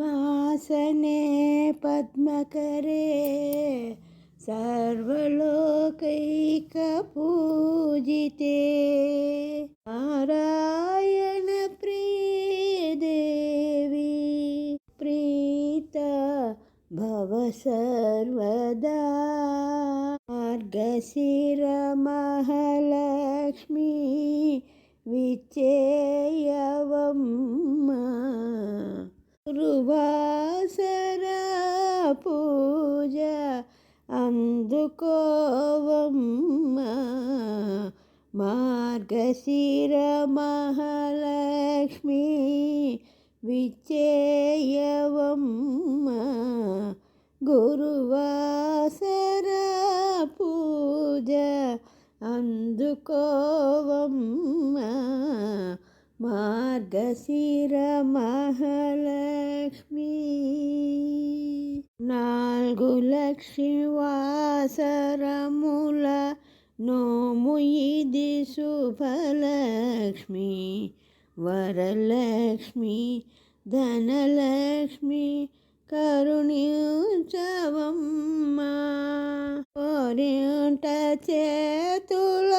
पद्मासने पद्मकरे सर्वलोकैकपूजिते नारायणप्रिये देवी प्रीत भव सर्वदा। मार्गशिरमहालक्ष्मी विचेयवम् పూజ అందుకోవమ్మ. మార్గశిర మహాలక్ష్మి విచేయవమ్మ గురువాసర పూజ అందుకోవమ్మ. మార్గశిర మహాలక్ష్మి నాలుగు లక్ష్మీవాసరముల నోము ఇది శుభలక్ష్మి వరలక్ష్మి ధనలక్ష్మి కరుణించవమ్మ. కోరింట చేతుల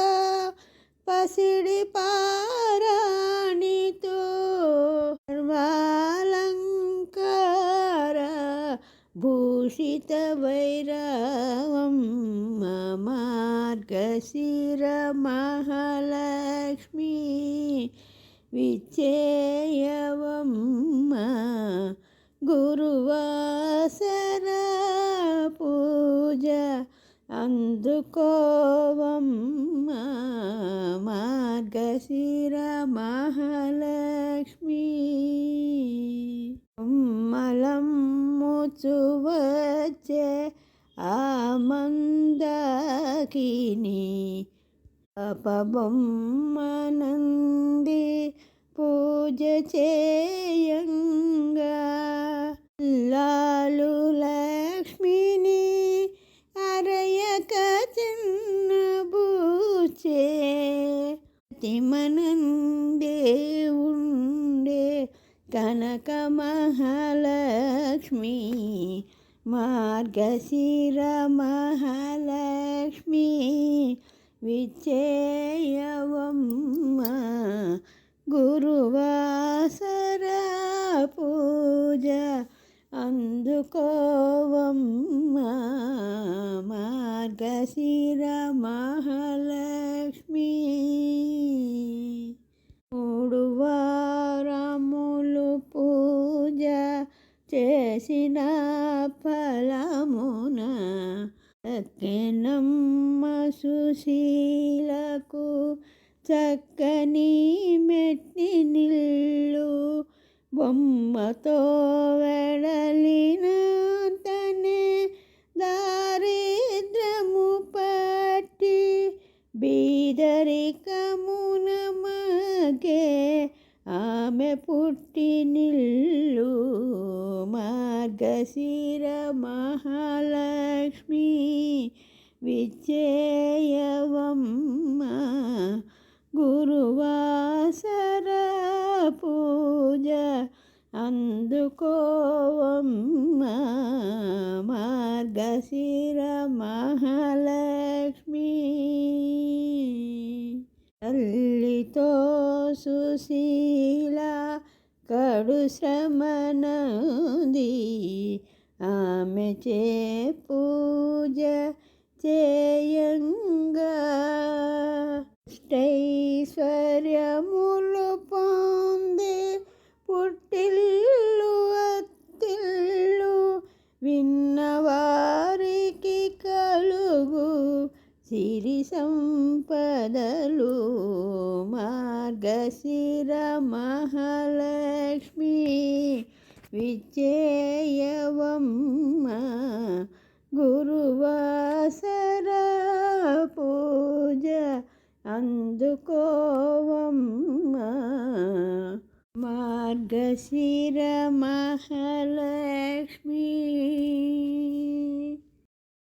పసిడి పారాణితో సర్వా భూషిత వైరవం మార్గశిర మహాలక్ష్మి విచేయవమ్మ గురువాసర పూజ అందుకోవమ్మ మార్గశిర మహాలక్ష్మి మలమ్ముచు ఆ మందకిని అపబొమ్మనంది పూజ చేయంగా. లాలు లక్ష్మిని అరయక చిన్న బూచే తిమనందే ఉండే కనక మహాలక్ష్మి మార్గశిర మహాలక్ష్మి విచేయవమ్మ గురువాసర పూజ అందుకోవమ్మ మార్గశిర మహాలక్ష్మి. చేసిన ఫలమున సత్యనమ్మ సుశీలకు చక్కని మెట్టి నిల్లు బొమ్మతో వెడలిన నిల్లు మార్గశిర మహాలక్ష్మి విజయవమ్మ గురువాసర పూజ అందుకోవమ్మ మార్గశిర మహాలక్ష్మి. తల్లితో సుశీల కడు శ్రమనది. ఆమె చే పూజ చేయంగా. స్టై పదలు మార్గశిర మహాలక్ష్మి విజయవమ్మ గురువాసర పూజ అందుకోవమ్మ మార్గశిర మహాలక్ష్మి